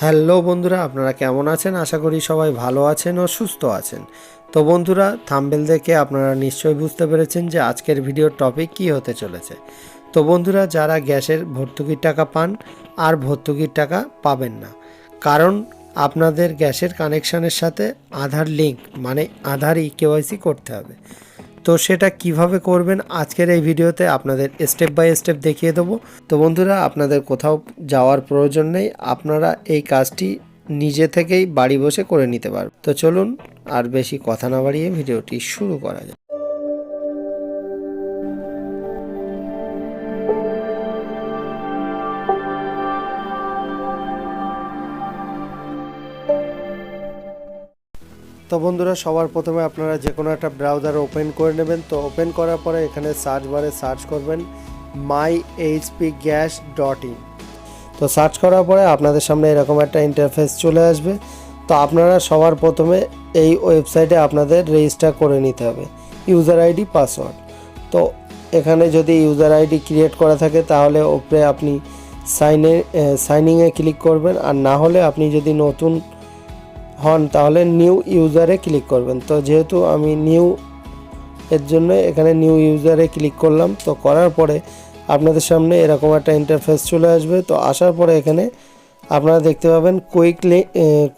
Hello বন্ধুরা, আপনারা কেমন আছেন? আশা করি সবাই ভালো আছেন ও সুস্থ আছেন। তো বন্ধুরা, থাম্বেল দেখে আপনারা নিশ্চয়ই বুঝতে পেরেছেন যে আজকের ভিডিওর টপিক কী হতে চলেছে। তো বন্ধুরা, যারা গ্যাসের ভর্তুকির টাকা পান আর ভর্তুকির টাকা পাবেন না, কারণ আপনাদের গ্যাসের কানেকশানের সাথে আধার লিঙ্ক মানে আধার ই কেওয়াইসি করতে হবে। তো সেটা কীভাবে করবেন আজকের এই ভিডিওতে আপনাদের স্টেপ বাই স্টেপ দেখিয়ে দেবো। তো বন্ধুরা, আপনাদের কোথাও যাওয়ার প্রয়োজন নেই, আপনারা এই কাজটি নিজে থেকেই বাড়ি বসে করে নিতে পারবেন। তো চলুন, আর বেশি কথা না বাড়িয়ে ভিডিওটি শুরু করা যাক। তো বন্ধুরা, সবার প্রথমে আপনারা যে কোনো একটা ব্রাউজার ওপেন করে নেবেন। তো ওপেন করার পরে এখানে সার্চ বারে সার্চ করবেন my HP gas dot in তো সার্চ করার পরে আপনাদের সামনে এরকম একটা ইন্টারফেস চলে আসবে। তো আপনারা সবার প্রথমে এই ওয়েবসাইটে আপনাদের রেজিস্টার করে নিতে হবে ইউজার আইডি পাসওয়ার্ড তো এখানে যদি ইউজার আইডি ক্রিয়েট করা থাকে, তাহলে ওপরে আপনি সাইনে সাইনিংয়ে ক্লিক করবেন। আর না হলে আপনি যদি নতুন হন, তাহলে নিউ ইউজারে ক্লিক করবেন। তো যেহেতু আমি নিউ এর জন্য এখানে নিউ ইউজারে ক্লিক করলাম, তো করার পরে আপনাদের সামনে এরকম একটা ইন্টারফেস চলে আসবে। তো আসার পরে এখানে আপনারা দেখতে পাবেন কুইক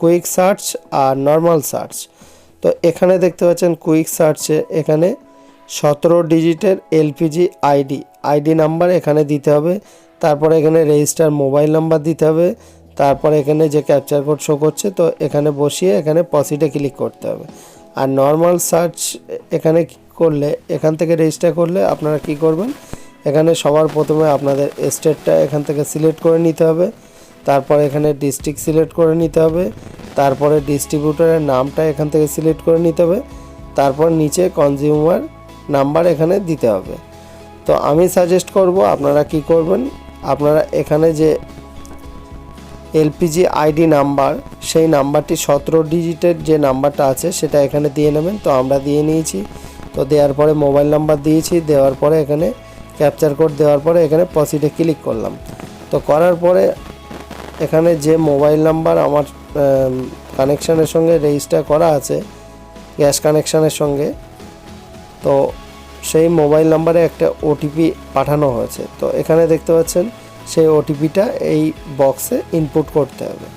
কুইক সার্চ আর নর্মাল সার্চ তো এখানে দেখতে পাচ্ছেন কুইক সার্চে এখানে সতেরো ডিজিটের এলপিজি আইডি আইডি নাম্বার এখানে দিতে হবে। তারপরে এখানে রেজিস্টার মোবাইল নাম্বার দিতে হবে। তারপরে এখানে যে ক্যাপচার কোড শো করছে, তো এখানে বসিয়ে এখানে পসিটে ক্লিক করতে হবে। আর নর্মাল সার্চ এখানে করলে, এখান থেকে রেজিস্টার করলে আপনারা কি করবেন? এখানে সবার প্রথমে আপনাদের স্টেটটা এখান থেকে সিলেক্ট করে নিতে হবে। তারপর এখানে ডিস্ট্রিক্ট সিলেক্ট করে নিতে হবে। তারপরে ডিস্ট্রিবিউটারের নামটা এখান থেকে সিলেক্ট করে নিতে হবে। তারপর নিচে কনজিউমার নাম্বার এখানে দিতে হবে। তো আমি সাজেস্ট করব আপনারা কি করবেন? আপনারা এখানে যে এলপিজি আইডি নাম্বার, সেই নাম্বারটি সতেরো ডিজিটের যে নাম্বারটা আছে সেটা এখানে দিয়ে নেবেন। তো আমরা দিয়ে নিয়েছি। তো দেওয়ার পরে মোবাইল নাম্বার দিয়েছি। দেওয়ার পরে এখানে ক্যাপচার কোড দেওয়ার পরে এখানে পসিটে ক্লিক করলাম। তো করার পরে এখানে যে মোবাইল নাম্বার আমার কানেকশানের সঙ্গে রেজিস্টার করা আছে, গ্যাস কানেকশানের সঙ্গে, তো সেই মোবাইল নাম্বারে একটা ওটিপি পাঠানো হয়েছে। তো এখানে দেখতে পাচ্ছেন সেই ওটিপিটা এই বক্সে ইনপুট করতে হবে।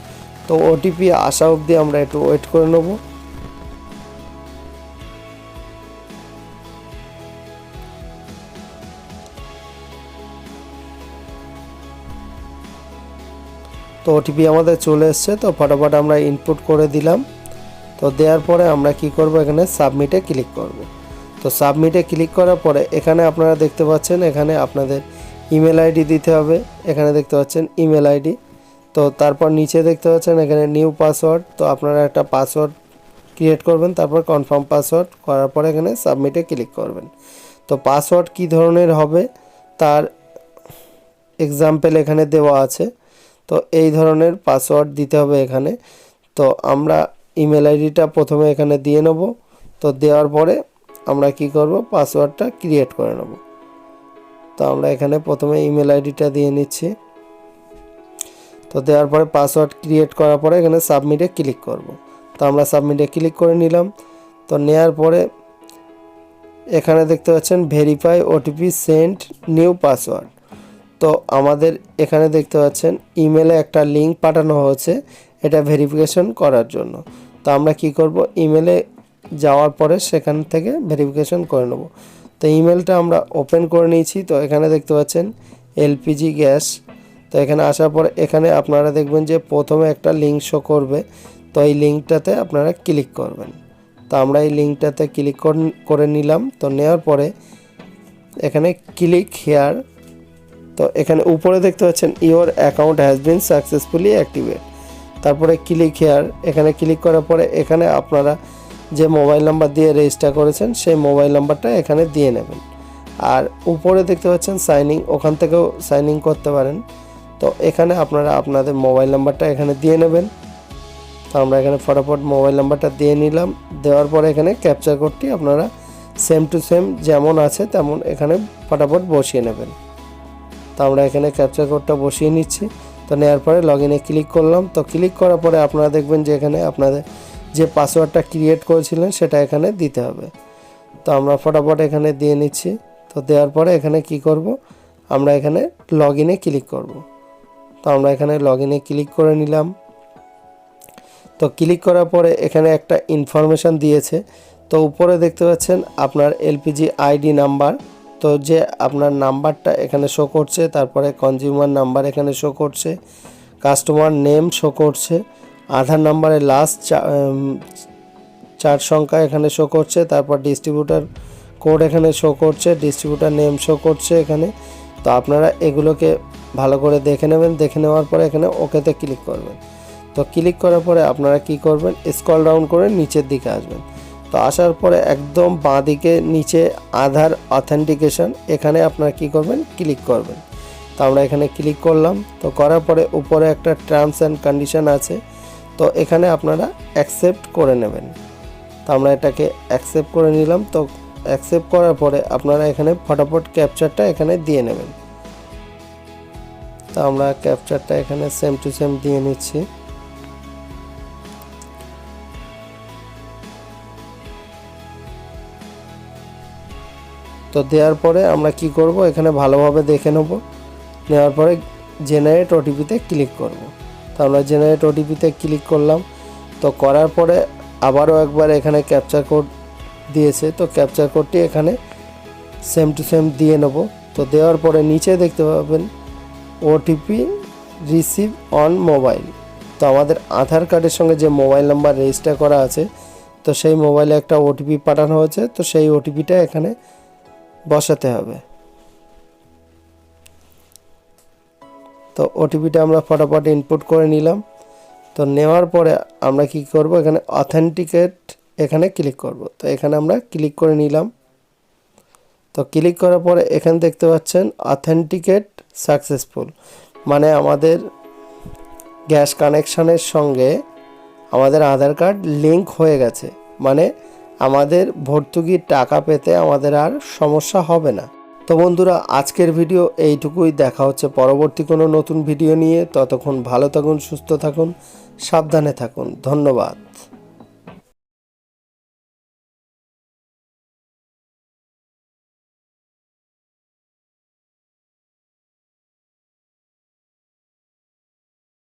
তো ওটিপি আসা অবধি আমরা একটু ওয়েট করে নেব। তো ওটিপি আমাদের চলে এসছে, তো ফটাফট আমরা ইনপুট করে দিলাম। তো দেওয়ার পরে আমরা কি করব, এখানে সাবমিটে ক্লিক করব। তো সাবমিটে ক্লিক করার পরে এখানে আপনারা দেখতে পাচ্ছেন, এখানে আপনাদের ইমেল আইডি দিতে হবে, এখানে দেখতে পাচ্ছেন ইমেল আইডি। তো তারপর নিচে দেখতে পাচ্ছেন এখানে নিউ পাসওয়ার্ড, তো আপনারা একটা পাসওয়ার্ড ক্রিয়েট করবেন, তারপর কনফার্ম পাসওয়ার্ড করার পরে এখানে সাবমিটে ক্লিক করবেন। তো পাসওয়ার্ড কী ধরনের হবে, তার এক্সাম্পল এখানে দেওয়া আছে। তো এই ধরনের পাসওয়ার্ড দিতে হবে এখানে। তো আমরা ইমেল আইডিটা প্রথমে এখানে দিয়ে নেব, তো দেওয়ার পরে আমরা কি করব, পাসওয়ার্ডটা ক্রিয়েট করে নেব। তো আমরা এখানে প্রথমে ইমেল আইডিটা দিয়ে নিচ্ছি। তো দেওয়ার পরে পাসওয়ার্ড ক্রিয়েট করার পরে এখানে সাবমিটে ক্লিক করব। তো আমরা সাবমিটে ক্লিক করে নিলাম। তো নেওয়ার পরে এখানে দেখতে পাচ্ছেন verify OTP sent new password তো আমাদের এখানে দেখতে পাচ্ছেন ইমেলে একটা লিঙ্ক পাঠানো হয়েছে এটা ভেরিফিকেশন করার জন্য। তো আমরা কি করব? ইমেলে যাওয়ার পরে সেখান থেকে ভেরিফিকেশন করে নেব। তো ইমেলটা আমরা ওপেন করে নিয়েছি। তো এখানে দেখতে পাচ্ছেন এলপিজি গ্যাস তো এখানে আসার পর এখানে আপনারা দেখবেন যে প্রথমে একটা লিঙ্ক শো করবে। তো এই লিঙ্কটাতে আপনারা ক্লিক করবেন। তো আমরা এই লিঙ্কটাতে ক্লিক করে নিলাম। তো নেওয়ার পরে এখানে ক্লিক হেয়ার তো এখানে উপরে দেখতে পাচ্ছেন your account has been successfully activate তারপরে ক্লিক হেয়ার এখানে ক্লিক করার পরে এখানে আপনারা যে মোবাইল নাম্বার দিয়ে রেজিস্টার করেছেন, সেই মোবাইল নাম্বারটা এখানে দিয়ে নেবেন। আর উপরে দেখতে পাচ্ছেন সাইনিং ওখান থেকেও সাইনিং করতে পারেন। তো এখানে আপনারা আপনাদের মোবাইল নাম্বারটা এখানে দিয়ে নেবেন। তো আমরা এখানে ফটাফট মোবাইল নাম্বারটা দিয়ে নিলাম। দেওয়ার পরে এখানে ক্যাপচার কোডটি আপনারা সেম টু সেম যেমন আছে তেমন এখানে ফটাফট বসিয়ে নেবেন। তো আমরা এখানে ক্যাপচার কোডটা বসিয়ে নিচ্ছি। তো নেওয়ার পরে লগ ইনে ক্লিক করলাম। তো ক্লিক করার পরে আপনারা দেখবেন যে এখানে আপনাদের যে পাসওয়ার্ডটা ক্রিয়েট করেছিলেন সেটা এখানে দিতে হবে। তো আমরা ফটাফট এখানে দিয়ে নিচ্ছি। তো দেওয়ার পরে এখানে কি করব? আমরা এখানে লগ ইনে ক্লিক করব। তো আমরা এখানে লগ ইনে ক্লিক করে নিলাম। তো ক্লিক করার পরে এখানে একটা ইনফরমেশান দিয়েছে। তো উপরে দেখতে পাচ্ছেন আপনার এলপিজি আইডি নাম্বার তো যে আপনার নাম্বারটা এখানে শো করছে, তারপরে কনজিউমার নাম্বার এখানে শো করছে কাস্টমার নেম শো করছে। আধার নাম্বারের লাস্ট চার সংখ্যা এখানে শো করছে, তারপর ডিস্ট্রিবিউটার কোড এখানে শো করছে ডিস্ট্রিবিউটার নেম শো করছে এখানে। তো আপনারা এগুলোকে ভালো করে দেখে নেবেন, দেখে নেওয়ার পরে এখানে ওকেতে ক্লিক করবেন। তো ক্লিক করার পরে আপনারা কি করবেন? স্ক্রল ডাউন করে নিচের দিকে আসবেন। তো আসার পরে একদম বাঁ দিকে নিচে আধার অথেন্টিকেশন এখানে আপনারা কি করবেন? ক্লিক করবেন। তো আমরা এখানে ক্লিক করলাম। তো করার পরে উপরে একটা টার্মস অ্যান্ড কন্ডিশন আছে। তো এখানে আপনারা অ্যাকসেপ্ট করে নেবেন। তো আমরা এটাকে অ্যাকসেপ্ট করে নিলাম। তো অ্যাকসেপ্ট করার পরে আপনারা এখানে ফটাফট ক্যাপচারটা এখানে দিয়ে নেবেন। তো আমরা ক্যাপচারটা এখানে সেম টু সেম দিয়ে নিচ্ছি। তো দেওয়ার পরে আমরা কি করব? এখানে ভালোভাবে দেখে নেব। নেওয়ার পরে জেনারেট ওটিপিতে ক্লিক করব। তো আমরা জেনারেট ওটিপিতে ক্লিক করলাম। তো করার পরে আবারও একবার এখানে ক্যাপচার কোড দিয়েছে। তো ক্যাপচার কোডটি এখানে সেম টু সেম দিয়ে নেব। তো দেওয়ার পরে নিচে দেখতে পাবেন ওটিপি রিসিভ অন মোবাইল তো আমাদের আধার কার্ডের সঙ্গে যে মোবাইল নাম্বার রেজিস্টার করা আছে, তো সেই মোবাইলে একটা ওটিপি পাঠানো হয়েছে। তো সেই ওটিপিটা এখানে বসাতে হবে। তো ওটিপিটা আমরা ফটাফট ইনপুট করে নিলাম। তো নেওয়ার পরে আমরা কি করব? এখানে অথেন্টিকেট এখানে ক্লিক করব। তো এখানে আমরা ক্লিক করে নিলাম। তো ক্লিক করার পরে এখানে দেখতে পাচ্ছেন অথেন্টিকেট সাকসেসফুল মানে আমাদের গ্যাস কানেকশানের সঙ্গে আমাদের আধার কার্ড লিঙ্ক হয়ে গেছে। মানে আমাদের ভর্তুকির টাকা পেতে আমাদের আর সমস্যা হবে না। তো বন্ধুরা, আজকের ভিডিও এইটুকুই। দেখা হচ্ছে পরবর্তী কোনো নতুন ভিডিও নিয়ে। ততক্ষণ ভালো থাকুন, সুস্থ থাকুন, সাবধানে থাকুন। ধন্যবাদ।